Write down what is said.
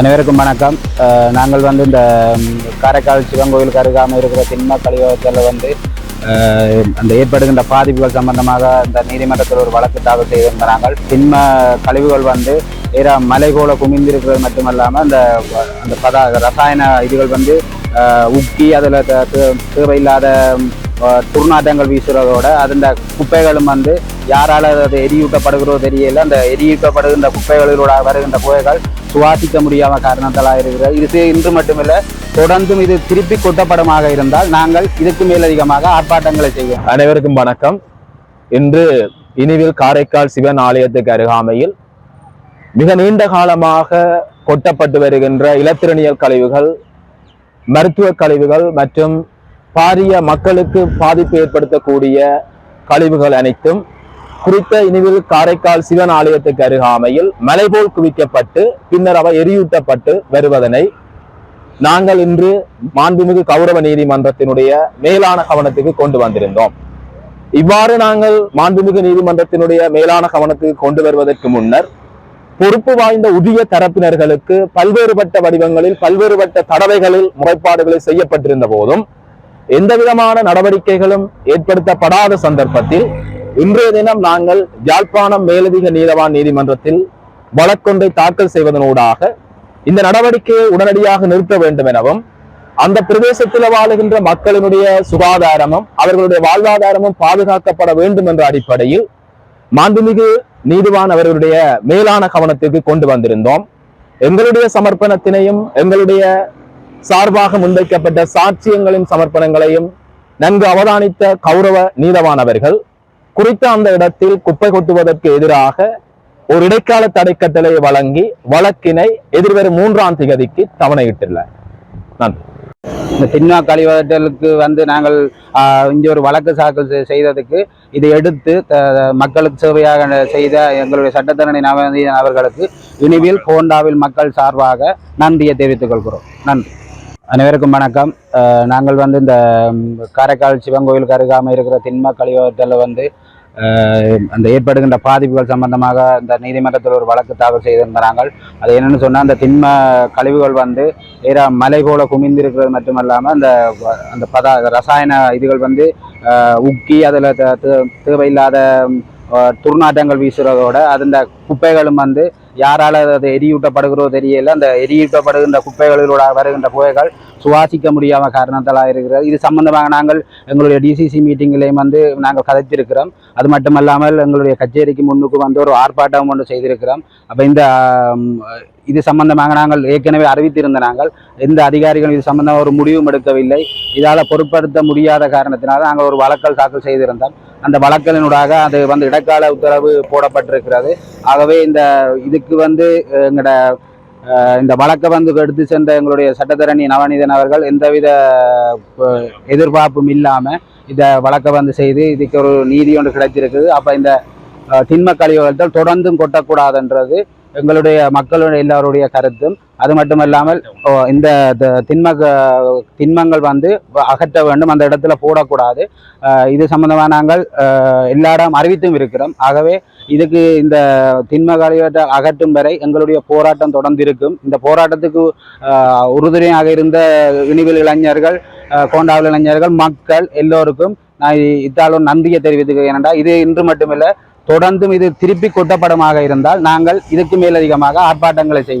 அனைவருக்கும் வணக்கம். நாங்கள் வந்து இந்த காரைக்கால் சிவன் கோயிலுக்கு அருகாமல் இருக்கிற திண்ம கழிவகத்தில் வந்து அந்த ஏற்படுகின்ற பாதிப்புகள் சம்பந்தமாக இந்த நீதிமன்றத்தில் ஒரு வழக்கு தாக்கல் செய்திருந்த நாங்கள் திண்ம கழிவுகள் வந்து வேற மலை போல குமிந்திருக்கிறது மட்டுமல்லாமல் அந்த அந்த பதா ரசாயன இதுகள் வந்து உக்கி அதில் தேவையில்லாத ம், துர்நாற்றங்கள் வீசுறதோட அந்த குப்பைகளும் வந்து யாரால அது எரியூட்டப்படுகிறதோ தெரியல அந்த எரியூட்டப்படுகின்ற குப்பைகளிலூட வருகின்ற புகைகள் சுவாசிக்க முடியாத காரணத்தால் இருக்கிறது. இது இன்று மட்டுமில்ல தொடர்ந்தும் இது திருப்பி கொட்டப்படமாக இருந்தால் நாங்கள் இதுக்கு மேலதிகமாக ஆர்ப்பாட்டங்களை செய்வோம். அனைவருக்கும் வணக்கம். இன்று இனிவில் காரைக்கால் சிவன் ஆலயத்துக்கு அருகாமையில் மிக நீண்ட காலமாக கொட்டப்பட்டு வருகின்ற இலத்திரனியல் கழிவுகள் மருத்துவ கழிவுகள் மற்றும் பாரிய மக்களுக்கு பாதிப்பு ஏற்படுத்தக்கூடிய கழிவுகள் அனைத்தும் குறித்த இனிவில் காரைக்கால் சிவன் ஆலயத்துக்கு அருகாமையில் மலைபோல் குவிக்கப்பட்டு பின்னர் அவை எரியூட்டப்பட்டு வருவதனை நாங்கள் இன்று மாண்புமிகு கௌரவ நீதிமன்றத்தினுடைய மேலான கவனத்துக்கு கொண்டு வந்திருந்தோம். இவ்வாறு நாங்கள் மாண்புமிகு நீதிமன்றத்தினுடைய மேலான கவனத்துக்கு கொண்டு வருவதற்கு முன்னர் பொறுப்பு வாய்ந்த உரிய தரப்பினர்களுக்கு பல்வேறுபட்ட வடிவங்களில் பல்வேறுபட்ட தடவைகளில் முறைப்பாடுகளை செய்யப்பட்டிருந்த போதும் எந்த விதமான நடவடிக்கைகளும் ஏற்படுத்தப்படாத சந்தர்ப்பத்தில் இன்றைய தினம் நாங்கள் யாழ்ப்பாணம் மேலதிக நீதவான் நீதிமன்றத்தில் வழக்கொன்றை தாக்கல் செய்வதனூடாக இந்த நடவடிக்கையை உடனடியாக நிறுத்த வேண்டும் எனவும் அந்த பிரதேசத்தில் வாழுகின்ற மக்களினுடைய சுகாதாரமும் அவர்களுடைய வாழ்வாதாரமும் பாதுகாக்கப்பட வேண்டும் என்ற அடிப்படையில் மாண்புமிகு நீதிவான் அவர்களுடைய மேலான கவனத்திற்கு கொண்டு வந்திருந்தோம். எங்களுடைய சமர்ப்பணத்தினையும் எங்களுடைய சார்பாக முன்வைக்கப்பட்ட சாட்சியங்களின் சமர்ப்பணங்களையும் நன்கு அவதானித்த கௌரவ நீதவான் அவர்கள் குறித்த அந்த இடத்தில் குப்பை கொட்டுவதற்கு எதிராக ஒரு இடைக்கால தடைக்கட்டளை வழங்கி வழக்கினை எதிர்வரும் மூன்றாம் திகதிக்கு தவணையிட்டுள்ளார். நன்றி. இந்த சினிமா கழிவதற்கு வந்து நாங்கள் இங்கே ஒரு வழக்கு தாக்கல் செய்ததுக்கு இதை எடுத்து மக்களுக்கு சேவையாக செய்த எங்களுடைய சட்டத்தரணி நவநீதன் அவர்களுக்கு இனிவில் ஹோண்டாவில் மக்கள் சார்பாக நன்றியை தெரிவித்துக் கொள்கிறோம். நன்றி. அனைவருக்கும் வணக்கம். நாங்கள் வந்து இந்த காரைக்கால் சிவன் கோயிலுக்கு அருகாமல் இருக்கிற திண்ம கழிவகத்தில் வந்து அந்த ஏற்படுகின்ற பாதிப்புகள் சம்பந்தமாக இந்த நீதிமன்றத்தில் ஒரு வழக்கு தாக்கல் செய்திருந்த நாங்கள் அது என்னென்னு சொன்னால் அந்த திண்ம கழிவுகள் வந்து வேற மலை போல குமிந்திருக்கிறது மட்டுமல்லாமல் அந்த அந்த பதா ரசாயன இதுகள் வந்து உக்கி அதில் தேவையில்லாத துர்நாற்றங்கள் அஹ், துர்நாற்றங்கள் இந்த அந்த குப்பைகளும் வந்து யாரால அது எரியூட்டப்படுகிறோ தெரியல அந்த எரியூட்டப்படுகின்ற குப்பைகளிலூட வருகின்ற புகைகள் சுவாசிக்க முடியாத காரணத்தால் இருக்கிறது இது சம்பந்தமாக நாங்கள் எங்களுடைய டிசிசி மீட்டிங்கிலையும் வந்து நாங்கள் கதைத்திருக்கிறோம். அது மட்டுமல்லாமல் எங்களுடைய கச்சேரிக்கு முன்னுக்கு வந்து ஒரு ஆர்ப்பாட்டம் ஒன்று செய்திருக்கிறோம். அப்போ இந்த இது சம்பந்தமாக நாங்கள் ஏற்கனவே அறிவித்திருந்த நாங்கள் எந்த அதிகாரிகளும் இது சம்பந்தமாக ஒரு முடிவும் எடுக்கவில்லை. இதால் பொருட்படுத்த முடியாத காரணத்தினால் நாங்கள் ஒரு வழக்கல் தாக்கல் செய்திருந்தோம். அந்த வழக்கலினூடாக அது வந்து இடைக்கால உத்தரவு போடப்பட்டிருக்கிறது. ஆகவே இந்த இதுக்கு வந்து எங்களோட இந்த வழக்கை வந்து எடுத்து சென்ற எங்களுடைய சட்டத்தரணி நவநீதன் அவர்கள் எந்தவித எதிர்பார்ப்பும் இல்லாமல் இந்த வழக்கை வந்து செய்து இதுக்கு ஒரு நீதி ஒன்று கிடைச்சிருக்குது. அப்போ இந்த திண்ம கழிவுகள் தொடர்ந்தும் கொட்டக்கூடாதுன்றது. எங்களுடைய மக்களுடைய எல்லாருடைய கருத்தும் அது மட்டும் இல்லாமல் இந்த த- திண்ம திண்மங்கள் வந்து அகற்ற வேண்டும் அந்த இடத்துல போடக்கூடாது. இது சம்பந்தமாக நாங்கள் எல்லாரும் எல்லா இடம் அறிவித்தும் இருக்கிறோம். ஆகவே இதுக்கு இந்த திண்ம கழிவற்றை அகற்றும் வரை எங்களுடைய போராட்டம் தொடர்ந்து இருக்கும் இந்த போராட்டத்துக்கு உறுதுணையாக இருந்த இனிவில் இளைஞர்கள் கோண்டாவில் இளைஞர்கள் மக்கள் எல்லோருக்கும் நான் இத்தாலும் நன்றியை தெரிவித்துக்கிறேன். ஏனென்றால் இது இன்று மட்டுமில்லை தொடர்ந்தும் இது திருப்பி கொட்டப்படமாக இருந்தால் நாங்கள் இதுக்கு மேலதிகமாக ஆர்ப்பாட்டங்களை செய்வோம்.